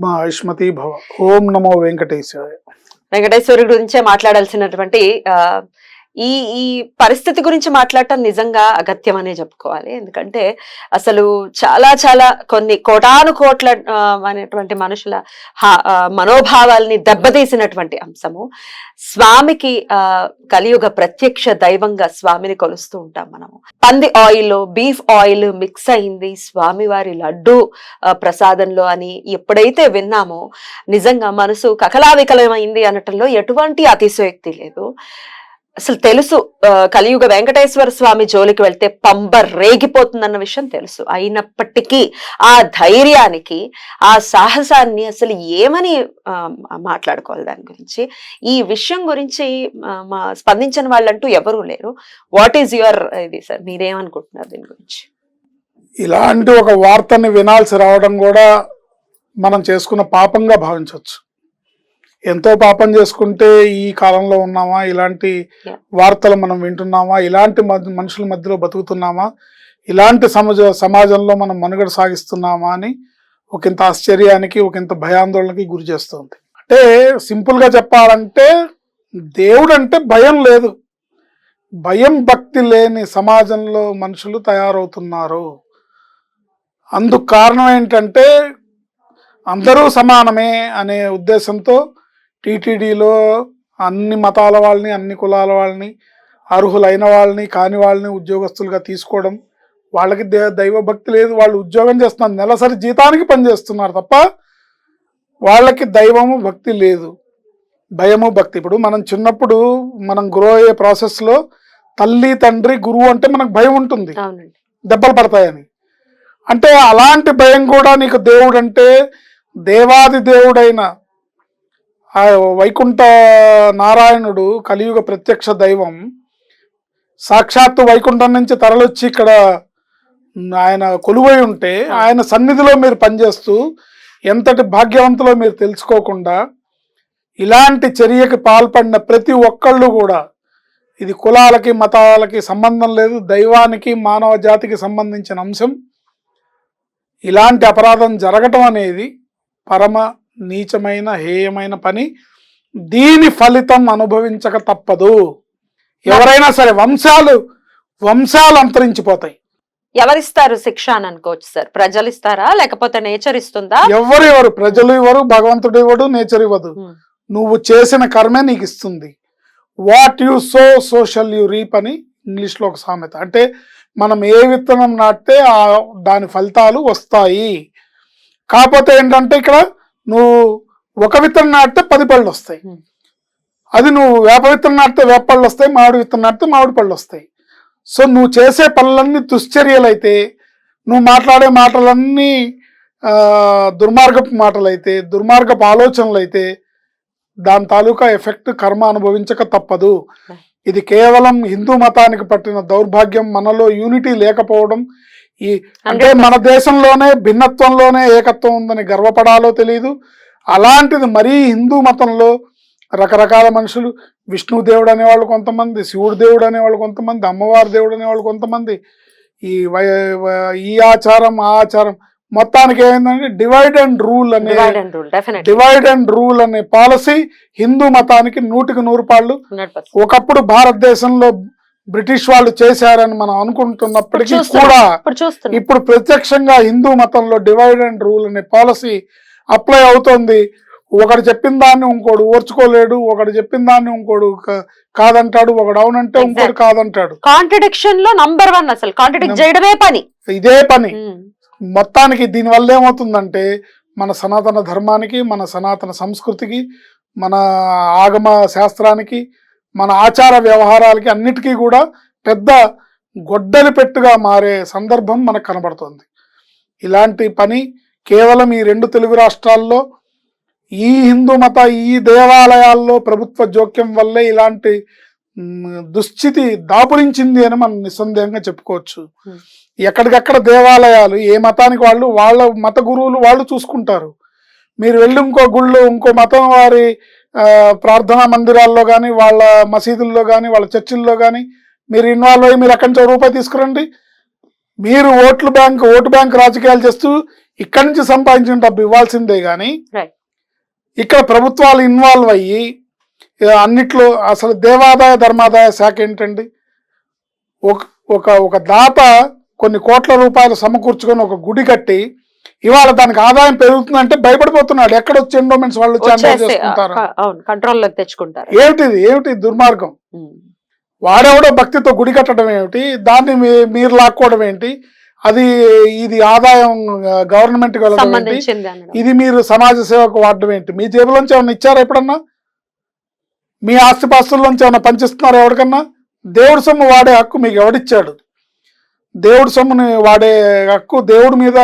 మా ఆయుష్మతి భవ. ఓం నమో వెంకటేశాయ. వెంకటేశ్వరి గురించే మాట్లాడాల్సినటువంటి ఆ, ఈ ఈ పరిస్థితి గురించి మాట్లాడటం నిజంగా అగత్యం అనే చెప్పుకోవాలి. ఎందుకంటే అసలు చాలా చాలా కొన్ని కోటాను కోట్ల అనేటువంటి మనుషుల మనోభావాల్ని దెబ్బతీసినటువంటి అంశము. స్వామికి ఆ కలియుగ ప్రత్యక్ష దైవంగా స్వామిని కొలుస్తూ ఉంటాం మనము. పంది ఆయిల్ బీఫ్ ఆయిల్ మిక్స్ అయింది. స్వామివారి లడ్డు ప్రసాదంలో అని ఎప్పుడైతే విన్నామో నిజంగా మనసు కకలావికలమైంది అనటంలో ఎటువంటి అతిశయోక్తి లేదు. అసలు తెలుసు కలియుగ వెంకటేశ్వర స్వామి జోలికి వెళ్తే పంబ రేగిపోతుందన్న విషయం తెలుసు. అయినప్పటికీ ఆ ధైర్యానికి ఆ సాహసాన్ని అసలు ఏమని మాట్లాడుకోవాలి దాని గురించి? ఈ విషయం గురించి మా స్పందించిన వాళ్ళంటూ ఎవరూ లేరు. వాట్ ఈజ్ యువర్ ఇది సార్ మీరేమనుకుంటున్నారు దీని గురించి? ఇలాంటి ఒక వార్తని వినాల్సి రావడం కూడా మనం చేసుకున్న పాపంగా భావించవచ్చు. ఎంతో పాపం చేసుకుంటే ఈ కాలంలో ఉన్నామా? ఇలాంటి. వార్తలు మనం వింటున్నామా? ఇలాంటి మనుషుల మధ్యలో బతుకుతున్నామా? ఇలాంటి సమాజ సమాజంలో మనం మనుగడ సాగిస్తున్నామా అని ఒకంత ఆశ్చర్యానికి ఒకంత భయాందోళనకి గురి చేస్తుంది. అంటే సింపుల్గా చెప్పాలంటే దేవుడు అంటే భయం లేదు. భయం భక్తి లేని సమాజంలో మనుషులు తయారవుతున్నారు. అందుకు కారణం ఏంటంటే అందరూ సమానమే అనే ఉద్దేశంతో టీటీడీలో అన్ని మతాల వాళ్ళని అన్ని కులాల వాళ్ళని అర్హులైన వాళ్ళని కాని వాళ్ళని ఉద్యోగస్తులుగా తీసుకోవడం వాళ్ళకి దే దైవ భక్తి లేదు వాళ్ళు ఉద్యోగం చేస్తున్నారు నెలసరి జీతానికి పనిచేస్తున్నారు తప్ప వాళ్ళకి దైవము భక్తి లేదు భయము భక్తి. ఇప్పుడు మనం చిన్నప్పుడు మనం గ్రో అయ్యే ప్రాసెస్లో తల్లి తండ్రి గురువు అంటే మనకు భయం ఉంటుంది దెబ్బలు పడతాయని. అంటే అలాంటి భయం కూడా నీకు దేవుడు అంటే దేవాది దేవుడైన ఆ వైకుంఠ నారాయణుడు కలియుగ ప్రత్యక్ష దైవం. సాక్షాత్తు వైకుంఠం నుంచి తరలొచ్చి ఇక్కడ ఆయన కొలువై ఉంటే ఆయన సన్నిధిలో మీరు పనిచేస్తూ ఎంతటి భాగ్యవంతులో మీరు తెలుసుకోకుండా ఇలాంటి చర్యకి పాల్పడిన ప్రతి ఒక్కళ్ళు కూడా ఇది కులాలకి మతాలకి సంబంధం లేదు దైవానికి మానవ జాతికి సంబంధించిన అంశం. ఇలాంటి అపరాధం జరగటం అనేది పరమ నీచమైన హేయమైన పని దీని ఫలితం అనుభవించక తప్పదు. ఎవరైనా సరే వంశాలు వంశాలు అంతరించిపోతాయి. ఎవరిస్తారు శిక్ష అని అనుకోవచ్చు సార్? ప్రజలు ఇస్తారా? లేకపోతే నేచర్ ఇస్తుందా? ఎవరు ఎవరు? ప్రజలు ఇవ్వరు భగవంతుడు ఇవ్వడు నేచర్ ఇవ్వదు. నువ్వు చేసిన కర్మే నీకు ఇస్తుంది. What you sow so shall you reap అని ఇంగ్లీష్లో ఒక సామెత. అంటే మనం ఏ విత్తనం నాటితే ఆ దాని ఫలితాలు వస్తాయి. కాకపోతే ఏంటంటే ఇక్కడ నువ్వు ఒక విత్తనం నాటితే పది పళ్ళు వస్తాయి. అది నువ్వు వేప విత్తనం నాటితే వేప పళ్ళు వస్తాయి మామిడి విత్తనం నాటితే మామిడి పళ్ళు వస్తాయి. సో నువ్వు చేసే పనులన్నీ దుశ్చర్యలు అయితే నువ్వు మాట్లాడే మాటలన్నీ దుర్మార్గపు మాటలైతే దుర్మార్గపు ఆలోచనలు అయితే దాని తాలూకా ఎఫెక్ట్ కర్మ అనుభవించక తప్పదు. ఇది కేవలం హిందూ మతానికి పట్టిన దౌర్భాగ్యం మనలో యూనిటీ లేకపోవడం ఈ అంటే మన దేశంలోనే భిన్నత్వంలోనే ఏకత్వం ఉందని గర్వపడాలో తెలియదు అలాంటిది మరీ హిందూ మతంలో రకరకాల మనుషులు విష్ణు దేవుడు అనేవాళ్ళు కొంతమంది శివుడు దేవుడు అనేవాళ్ళు కొంతమంది అమ్మవారి దేవుడు అనేవాళ్ళు కొంతమంది. ఈ ఈ ఆచారం ఆ ఆచారం మొత్తానికి ఏమైందంటే డివైడ్ అండ్ రూల్ అనే డివైడ్ అండ్ రూల్ అనే పాలసీ హిందూ మతానికి నూటికి నూరు పాళ్ళు. ఒకప్పుడు భారతదేశంలో బ్రిటిష్ వాళ్ళు చేశారని మనం అనుకుంటున్నప్పటికీ కూడా ఇప్పుడు ప్రత్యక్షంగా హిందూ మతంలో డివైడ్ అండ్ రూల్ అనే పాలసీ అప్లై అవుతోంది. ఒకడు చెప్పిన దాన్ని ఇంకోడు ఓర్చుకోలేడు ఒకడు చెప్పిన దాన్ని ఇంకోడు కాదంటాడు ఒకడు అవునంటే ఇంకోడు. కాదంటాడు. కాంట్రడిక్షన్లో నంబర్ వన్ అసలు. కాంట్రడిక్ట్ చేయడమే పని. ఇదే పని. ఉమ్. మొత్తానికి దీనివల్ల ఏమవుతుందంటే మన సనాతన ధర్మానికి మన సనాతన సంస్కృతికి మన ఆగమ శాస్త్రానికి మన ఆచార వ్యవహారాలకి అన్నిటికీ కూడా పెద్ద గొడ్డలి పెట్టుగా మారే సందర్భం మనకు కనబడుతుంది. ఇలాంటి పని కేవలం ఈ రెండు తెలుగు రాష్ట్రాల్లో ఈ హిందూ మత ఈ దేవాలయాల్లో ప్రభుత్వ జోక్యం వల్లే ఇలాంటి దుస్థితి దాపురించింది అని మనం నిస్సందేహంగా చెప్పుకోవచ్చు. ఎక్కడికక్కడ దేవాలయాలు ఏ మతానికి వాళ్ళు వాళ్ళ మత గురువులు వాళ్ళు చూసుకుంటారు. మీరు వెళ్ళి ఇంకో గుళ్ళు ఇంకో మతం వారి ప్రార్థనా మందిరాల్లో కానీ వాళ్ళ మసీదుల్లో కానీ వాళ్ళ చర్చిల్లో కానీ మీరు ఇన్వాల్వ్ అయ్యి మీరు ఎక్కడి నుంచో రూపాయి తీసుకురండి మీరు ఓట్లు బ్యాంక్ ఓటు బ్యాంక్ రాజకీయాలు చేస్తూ ఇక్కడి నుంచి సంపాదించిన డబ్బు ఇవ్వాల్సిందే కానీ. ఇక్కడ ప్రభుత్వాలు ఇన్వాల్వ్ అయ్యి అన్నిట్లో అసలు దేవాదాయ ధర్మాదాయ శాఖ ఏంటండి ఒక ఒక ఒక దాత కొన్ని కోట్ల రూపాయలు సమకూర్చుకొని ఒక గుడి కట్టి ఇవాళ దానికి ఆదాయం పెరుగుతుందంటే భయపడిపోతున్నాడు. ఎక్కడ వచ్చి ఎండోమెంట్స్ వాళ్ళు చేసుకుంటారు? కంట్రోల్లోకి తెచ్చుకుంటారు. ఏమిటిది? ఏమిటి దుర్మార్గం. వాడెవడో భక్తితో గుడి కట్టడం ఏమిటి? దాన్ని మీరు లాక్కోవడం ఏంటి? అది ఇది ఆదాయం గవర్నమెంట్ ఇది మీరు సమాజ సేవకు వాడడం ఏంటి? మీ జేబులోంచి ఏమన్నా ఇచ్చారా ఎప్పుడన్నా? మీ ఆస్తిపాస్తుల్లోంచి ఏమన్నా పంచిస్తున్నారా ఎవరికన్నా? దేవుడి సొమ్ము వాడే హక్కు మీకు ఎవడిచ్చాడు? దేవుడి సొమ్ముని వాడే హక్కు దేవుడి మీద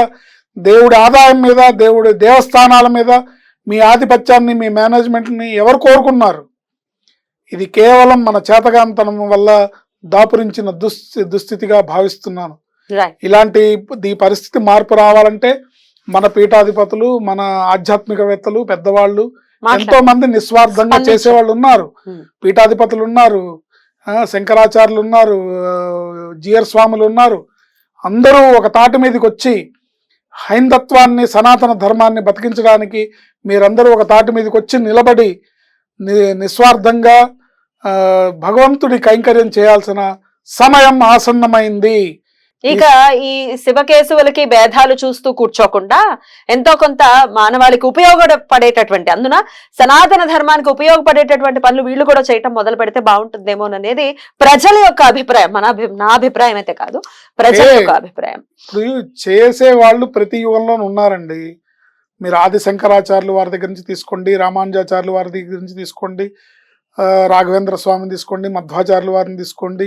దేవుడి ఆదాయం మీద దేవుడి దేవస్థానాల మీద మీ ఆధిపత్యాన్ని మీ మేనేజ్మెంట్ని ఎవరు కోరుకున్నారు? ఇది కేవలం మన చేతగాంతనం వల్ల దాపురించిన దుస్థి దుస్థితిగా భావిస్తున్నాను. ఇలాంటి ఈ పరిస్థితి మార్పు రావాలంటే మన పీఠాధిపతులు మన ఆధ్యాత్మికవేత్తలు పెద్దవాళ్ళు ఎంతో మంది నిస్వార్థంగా. చేసేవాళ్ళు ఉన్నారు. ఉమ్. పీఠాధిపతులు ఉన్నారు. శంకరాచార్యులు ఉన్నారు. ఆ, జియర్ స్వాములు ఉన్నారు. అందరూ ఒక తాటి మీదకి వచ్చి హైందత్వాన్ని సనాతన ధర్మాన్ని బతికించడానికి మీరందరూ ఒక తాటి మీదకి వచ్చి నిలబడి ని- నిస్వార్థంగా భగవంతుడి కైంకర్యం చేయాల్సిన సమయం ఆసన్నమైంది. ఇక ఈ శివకేశవులకి భేదాలు చూస్తూ కూర్చోకుండా ఎంతో కొంత మానవాళికి ఉపయోగపడేటటువంటి అందున సనాతన ధర్మానికి ఉపయోగపడేటటువంటి పనులు వీళ్ళు కూడా చేయటం మొదలు పెడితే బాగుంటుందేమో అనేది ప్రజల యొక్క అభిప్రాయం మన నా అభిప్రాయం అయితే కాదు ప్రజల. యొక్క అభిప్రాయం ఇప్పుడు చేసే వాళ్ళు ప్రతి యుగంలోనూ ఉన్నారండి మీరు ఆది శంకరాచార్యులు వారి దగ్గర నుంచి తీసుకోండి రామానుజాచార్యులు వారి దగ్గర నుంచి తీసుకోండి రాఘవేంద్ర స్వామిని తీసుకోండి మధ్వాచార్యులు వారిని తీసుకోండి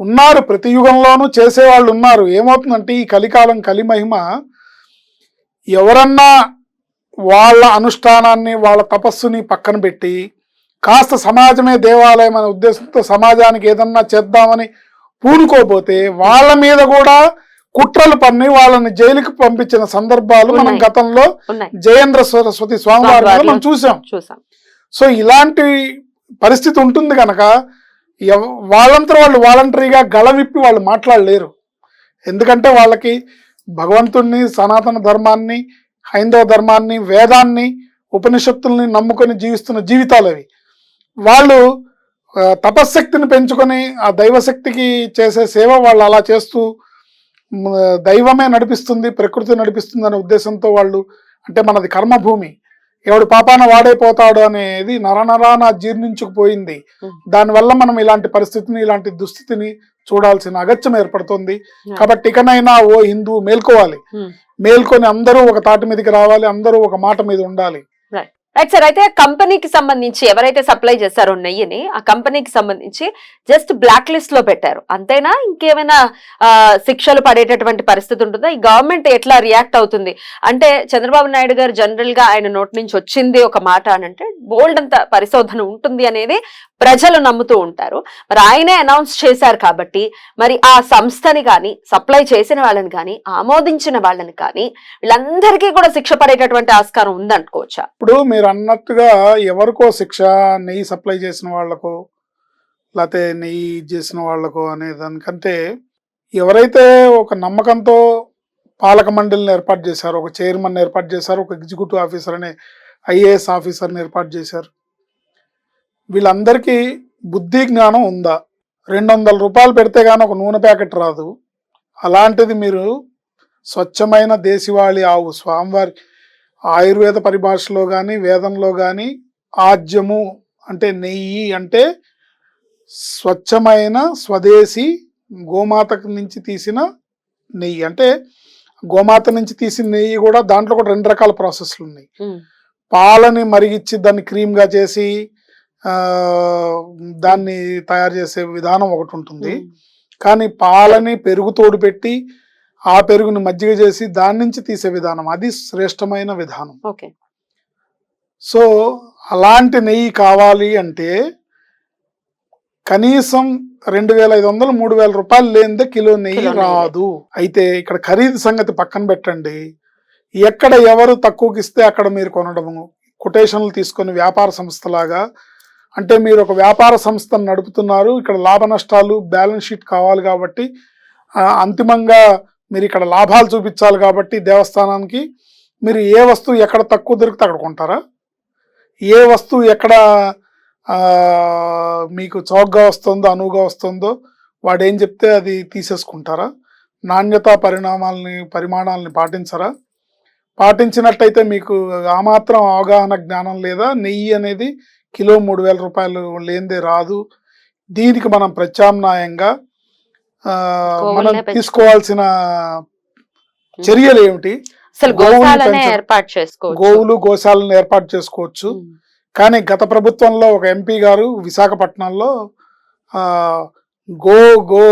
ఉన్నారు ప్రతి యుగంలోనూ చేసేవాళ్ళు ఉన్నారు. ఏమవుతుందంటే ఈ కలికాలం కలిమహిమ ఎవరన్నా వాళ్ళ అనుష్ఠానాన్ని వాళ్ళ తపస్సుని పక్కన పెట్టి కాస్త సమాజమే దేవాలయం అనే ఉద్దేశంతో సమాజానికి ఏదన్నా చేద్దామని పూనుకోపోతే వాళ్ళ మీద కూడా కుట్రలు పన్ని వాళ్ళని జైలుకి పంపించిన సందర్భాలు మనం. గతంలో జయేంద్ర సరస్వతి స్వామి వారి మీద మనం చూసాం. చూసాం. సో ఇలాంటి పరిస్థితి ఉంటుంది కనుక వాళ్ళంతా వాళ్ళు వాలంటరీగా గళవిప్పి వాళ్ళు మాట్లాడలేరు. ఎందుకంటే వాళ్ళకి భగవంతుణ్ణి సనాతన ధర్మాన్ని హైందవ ధర్మాన్ని వేదాన్ని ఉపనిషత్తుల్ని నమ్ముకొని జీవిస్తున్న జీవితాలు అవి. వాళ్ళు తపశ్శక్తిని పెంచుకొని ఆ దైవశక్తికి చేసే సేవ వాళ్ళు అలా చేస్తూ దైవమే నడిపిస్తుంది ప్రకృతి నడిపిస్తుంది అనే ఉద్దేశంతో వాళ్ళు అంటే మనది కర్మభూమి. ఎవడు పాపాన వాడైపోతాడు అనేది నరనరాన జీర్ణించుకుపోయింది. దానివల్ల మనం ఇలాంటి పరిస్థితిని ఇలాంటి దుస్థితిని చూడాల్సిన అగత్యం ఏర్పడుతుంది. కాబట్టి ఇకనైనా ఓ హిందూ మేల్కోవాలి. మేల్కొని అందరూ ఒక తాటి మీదకి రావాలి అందరూ ఒక మాట మీద ఉండాలి రైట్ సార్ అయితే కంపెనీకి సంబంధించి ఎవరైతే సప్లై చేశారో నెయ్యిని ఆ కంపెనీకి సంబంధించి జస్ట్ బ్లాక్ లిస్ట్లో పెట్టారు. అంతేనా? ఇంకేమైనా శిక్షలు పడేటటువంటి పరిస్థితి ఉంటుందా? ఈ గవర్నమెంట్ ఎట్లా రియాక్ట్ అవుతుంది? అంటే చంద్రబాబు నాయుడు గారు జనరల్గా ఆయన నోటి నుంచి వచ్చింది ఒక మాట అని అంటే బోల్డ్ అంత పరిశోధన ఉంటుంది అనేది ప్రజలు నమ్ముతూ ఉంటారు. మరి ఆయనే అనౌన్స్ చేశారు కాబట్టి మరి ఆ సంస్థని కానీ సప్లై చేసిన వాళ్ళని కానీ ఆమోదించిన వాళ్ళని కానీ వీళ్ళందరికీ కూడా శిక్ష పడేటటువంటి ఆస్కారం ఉందనుకోవచ్చా? ఇప్పుడు మీరు అన్నట్టుగా ఎవరికో శిక్ష నెయ్యి సప్లై చేసిన వాళ్ళకు లేకపోతే నెయ్యి చేసిన వాళ్ళకో అనే దానికంటే ఎవరైతే ఒక నమ్మకంతో పాలక మండలిని ఏర్పాటు చేశారు ఒక చైర్మన్ ఏర్పాటు చేశారు ఒక ఎగ్జిక్యూటివ్ ఆఫీసర్ అనే ఐఏఎస్ ఆఫీసర్ని ఏర్పాటు చేశారు వీళ్ళందరికీ బుద్ధి జ్ఞానం ఉందా? రెండు వందల రూపాయలు పెడితే కానీ ఒక నూనె ప్యాకెట్ రాదు. అలాంటిది మీరు స్వచ్ఛమైన దేశివాళి ఆవు స్వామివారి ఆయుర్వేద పరిభాషలో కానీ వేదంలో కానీ ఆజ్యము అంటే నెయ్యి అంటే స్వచ్ఛమైన స్వదేశీ గోమాత నుంచి తీసిన నెయ్యి. అంటే గోమాత నుంచి తీసిన నెయ్యి కూడా దాంట్లో కూడా రెండు రకాల ప్రాసెస్లు ఉన్నాయి పాలని మరిగిచ్చి దాన్ని క్రీమ్గా చేసి దాన్ని తయారు చేసే విధానం ఒకటి ఉంటుంది. కానీ పాలని పెరుగు తోడు పెట్టి ఆ పెరుగుని మజ్జిగ చేసి దాని నుంచి తీసే విధానం అది శ్రేష్టమైన విధానం. ఓకే. సో అలాంటి నెయ్యి కావాలి అంటే కనీసం రెండు వేల ఐదు వందలు మూడు వేల రూపాయలు లేనిదే కిలో నెయ్యి కిలో నెయ్యి. రాదు. అయితే ఇక్కడ ఖరీదు సంగతి పక్కన పెట్టండి. ఎక్కడ ఎవరు తక్కువకి ఇస్తే అక్కడ మీరు కొనడము. కొటేషన్లు తీసుకొని వ్యాపార సంస్థలాగా అంటే మీరు ఒక వ్యాపార సంస్థను నడుపుతున్నారు ఇక్కడ లాభ నష్టాలు బ్యాలెన్స్ షీట్ కావాలి కాబట్టి అంతిమంగా మీరు ఇక్కడ లాభాలు చూపించాలి కాబట్టి దేవస్థానానికి మీరు ఏ వస్తువు ఎక్కడ తక్కువ దొరికితే అక్కడ కొంటారా? ఏ వస్తువు ఎక్కడ మీకు చౌకగా వస్తుందో అనువుగా వస్తుందో వాడు ఏం చెప్తే అది తీసేసుకుంటారా? నాణ్యత పరిణామాలని పరిమాణాలని పాటించరా? పాటించినట్టయితే మీకు ఆ మాత్రం అవగాహన జ్ఞానం లేదా? నెయ్యి అనేది కిలో మూడు వేల రూపాయలు లేనిదే రాదు. దీనికి మనం ప్రత్యామ్నాయంగా మనం తీసుకోవాల్సిన చర్యలు ఏమిటి? గోవులు గోశాలను ఏర్పాటు చేసుకోవచ్చు. కానీ గత ప్రభుత్వంలో ఒక ఎంపీ గారు విశాఖపట్నంలో ఆ, గో గో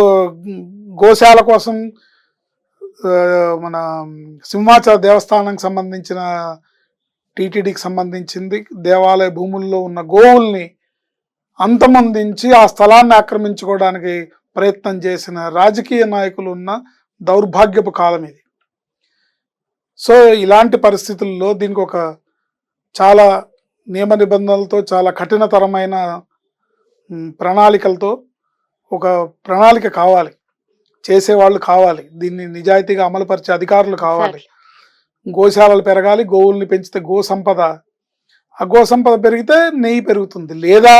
గోశాల కోసం మన సింహాచల దేవస్థానానికి సంబంధించిన టీటీడీకి సంబంధించింది. దేవాలయ భూముల్లో ఉన్న గోవుల్ని అంతమందించి ఆ స్థలాన్ని ఆక్రమించుకోవడానికి ప్రయత్నం చేసిన రాజకీయ నాయకులు ఉన్న దౌర్భాగ్యపు కాలం ఇది. సో ఇలాంటి పరిస్థితుల్లో దీనికి ఒక చాలా నియమ నిబంధనలతో చాలా కఠినతరమైన ప్రణాళికలతో ఒక ప్రణాళిక కావాలి. చేసేవాళ్ళు కావాలి. దీన్ని నిజాయితీగా అమలుపరిచే అధికారులు కావాలి. గోశాలలు పెరగాలి గోవుల్ని పెంచితే గో సంపద ఆ గో సంపద పెరిగితే నెయ్యి పెరుగుతుంది. లేదా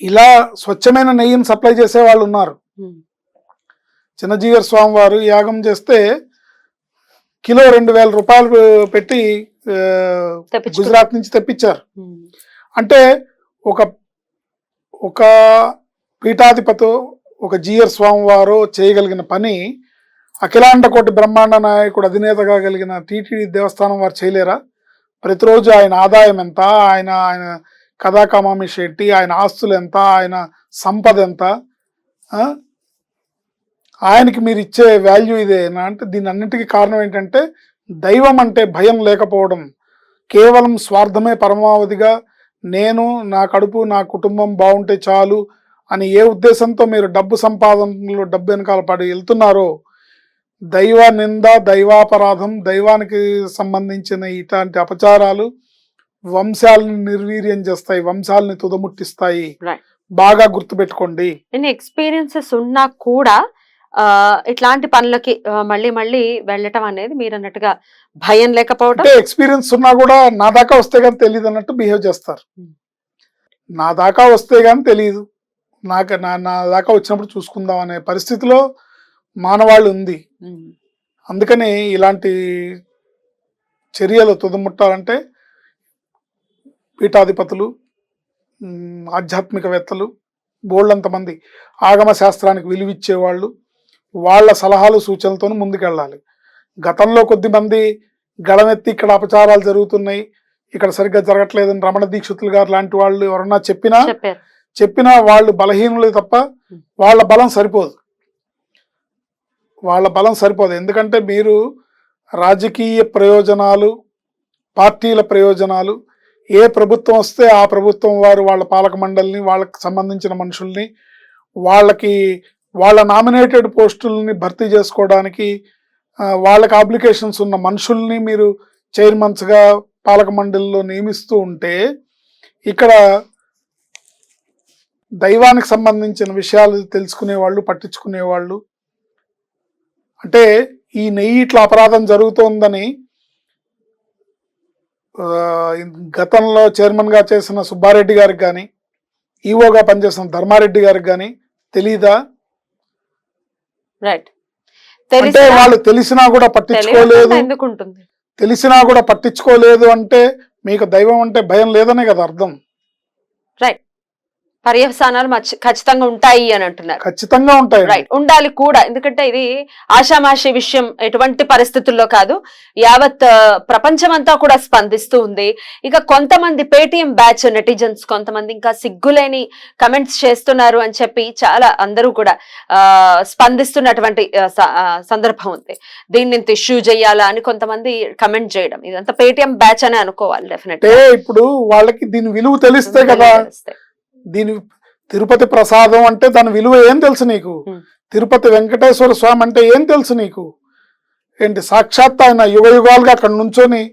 ఇలా స్వచ్ఛమైన నెయ్యిని సప్లై చేసే వాళ్ళు ఉన్నారు. చిన్నజీవర్ స్వామి వారు యాగం చేస్తే కిలో రెండు వేల రూపాయలు పెట్టి గుజరాత్ నుంచి తెప్పించారు. అంటే ఒక ఒక పీఠాధిపతో ఒక జీఆర్ స్వామి వారు చేయగలిగిన పని అఖిలాండ కోటి బ్రహ్మాండ నాయకుడు అధినేతగా కలిగిన టీటీడీ దేవస్థానం వారు చేయలేరా? ప్రతిరోజు ఆయన ఆదాయం ఎంత? ఆయన ఆయన కథాకామామి శెట్టి ఆయన ఆస్తులు ఎంత? ఆయన సంపద ఎంత? ఆయనకి మీరు ఇచ్చే వాల్యూ ఇదేనా అంటే దీని అన్నిటికీ కారణం ఏంటంటే దైవం అంటే భయం లేకపోవడం. కేవలం స్వార్థమే పరమావధిగా నేను నా కడుపు నా కుటుంబం బాగుంటే చాలు అని ఏ ఉద్దేశంతో మీరు డబ్బు సంపాదనలో డబ్బు వెనకాల పడి వెళ్తున్నారో దైవ నింద దైవాపరాధం దైవానికి సంబంధించిన ఇట్లాంటి అపచారాలు వంశాలని నిర్వీర్యం చేస్తాయి వంశాలని తుదముట్టిస్తాయి. బాగా గుర్తుపెట్టుకోండి. ఎక్స్పీరియన్సెస్ ఉన్నా కూడా ఇట్లాంటి పనులకి మళ్ళీ మళ్ళీ వెళ్ళటం అనేది మీరు అన్నట్టుగా భయం లేకపోవడం ఎక్స్పీరియన్స్ ఉన్నా కూడా నా దాకా వస్తే కానీ తెలియదు అన్నట్టు బిహేవ్ చేస్తారు. Hmm. నా దాకా వస్తే కానీ తెలియదు నాకు నా నా దాకా వచ్చినప్పుడు చూసుకుందాం అనే పరిస్థితిలో మానవాళి ఉంది. అందుకని ఇలాంటి చర్యలు తుదముట్టాలంటే పీఠాధిపతులు ఆధ్యాత్మికవేత్తలు బోళ్ళంత మంది ఆగమ శాస్త్రానికి విలువిచ్చేవాళ్ళు వాళ్ళ సలహాలు సూచనలతో ముందుకెళ్ళాలి. గతంలో కొద్దిమంది గళమెత్తి ఇక్కడ అపచారాలు జరుగుతున్నాయి ఇక్కడ సరిగ్గా జరగట్లేదని రమణ దీక్షితులు గారు లాంటి వాళ్ళు ఎవరన్నా చెప్పినా చెప్పినా వాళ్ళు బలహీనులే తప్ప వాళ్ళ బలం సరిపోదు. వాళ్ళ బలం సరిపోదు. ఎందుకంటే మీరు రాజకీయ ప్రయోజనాలు పార్టీల ప్రయోజనాలు ఏ ప్రభుత్వం వస్తే ఆ ప్రభుత్వం వారు వాళ్ళ పాలక మండలిని వాళ్ళకి సంబంధించిన మనుషుల్ని వాళ్ళకి వాళ్ళ నామినేటెడ్ పోస్టుల్ని భర్తీ చేసుకోవడానికి వాళ్ళకి అప్లికేషన్స్ ఉన్న మనుషుల్ని మీరు చైర్మన్స్గా పాలక మండలిలో నియమిస్తూ ఉంటే ఇక్కడ దైవానికి సంబంధించిన విషయాలు తెలుసుకునే వాళ్ళు పట్టించుకునే వాళ్ళు అంటే ఈ నెయ్యి ఇట్లా అపరాధం జరుగుతోందని గతంలో చైర్మన్గా చేసిన సుబ్బారెడ్డి గారికి కానీ ఈవోగా పనిచేసిన ధర్మారెడ్డి గారికి కానీ తెలీదా? రైట్ అంటే వాళ్ళు తెలిసినా కూడా పట్టించుకోలేదు. తెలిసినా కూడా పట్టించుకోలేదు అంటే మీకు దైవం అంటే భయం లేదనే కదా అర్థం. పర్యవసానాలు ఖచ్చితంగా ఉంటాయి అని అంటున్నారు. ఖచ్చితంగా ఉంటాయి. రైట్ ఉండాలి కూడా. ఎందుకంటే ఇది ఆషామాషి విషయం ఎటువంటి పరిస్థితుల్లో కాదు. యావత్ ప్రపంచమంతా కూడా స్పందిస్తూ ఉంది. ఇక కొంతమంది పేటిఎం బ్యాచ్ నెటిజన్స్ కొంతమంది ఇంకా సిగ్గులేని కమెంట్స్ చేస్తున్నారు అని చెప్పి చాలా అందరూ కూడా స్పందిస్తున్నటువంటి సందర్భం ఉంది. దీన్ని ఇంత ఇష్యూ చేయాలా అని కొంతమంది కమెంట్ చేయడం. ఇదంతా పేటిఎం బ్యాచ్ అని అనుకోవాలి డెఫినెట్ ఇప్పుడు వాళ్ళకి దీని విలువ తెలిస్తే కదా. దీని తిరుపతి ప్రసాదం అంటే దాని విలువ ఏం తెలుసు నీకు. తిరుపతి వెంకటేశ్వర స్వామి అంటే ఏం తెలుసు నీకు? ఏంటి సాక్షాత్ ఆయన యుగ యుగాలుగా అక్కడ నుంచొని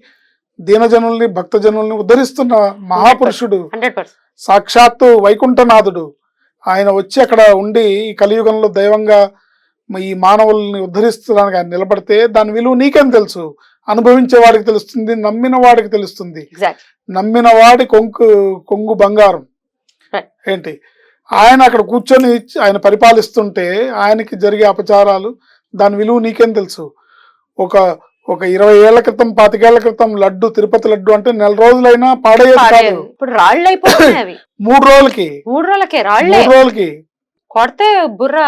దీనజనుల్ని భక్తజనుల్ని ఉద్ధరిస్తున్న మహాపురుషుడు. సాక్షాత్తు వైకుంఠనాథుడు. ఆయన వచ్చి అక్కడ ఉండి ఈ కలియుగంలో దైవంగా ఈ మానవుల్ని ఉద్ధరిస్తున్నానికి ఆయన నిలబడితే దాని విలువ నీకేం తెలుసు? అనుభవించే వాడికి తెలుస్తుంది నమ్మిన వాడికి తెలుస్తుంది. నమ్మిన వాడి కొంగు కొంగు బంగారం. ఏంటి? ఆయన అక్కడ కూర్చొని ఆయన పరిపాలిస్తుంటే ఆయనకి జరిగే అపచారాలు దాని విలువ నీకేం తెలుసు? ఒక ఒక ఇరవై ఏళ్ళ క్రితం పాతికేళ్ళ క్రితం లడ్డు తిరుపతి లడ్డు అంటే నెల రోజులైనా పాడేది కాదు. ఇప్పుడు రాళ్ళు అయిపోతున్నాయి మూడు రోజులకి. మూడు రోజులకే మూడు రోజులకి. కొడితే బుర్ర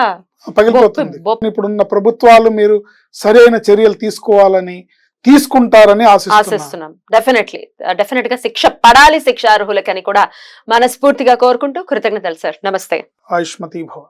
పగిలిపోతుంది. ఇప్పుడున్న ప్రభుత్వాలు మీరు సరైన చర్యలు తీసుకోవాలని తీసుకుంటారని ఆశిస్తున్నాం. డెఫినెట్లీ డెఫినెట్గా శిక్ష పడాలి శిక్ష అర్హులకని కూడా మనస్ఫూర్తిగా కోరుకుంటూ కృతజ్ఞతలు సార్ నమస్తే. ఆయుష్మతి భవ.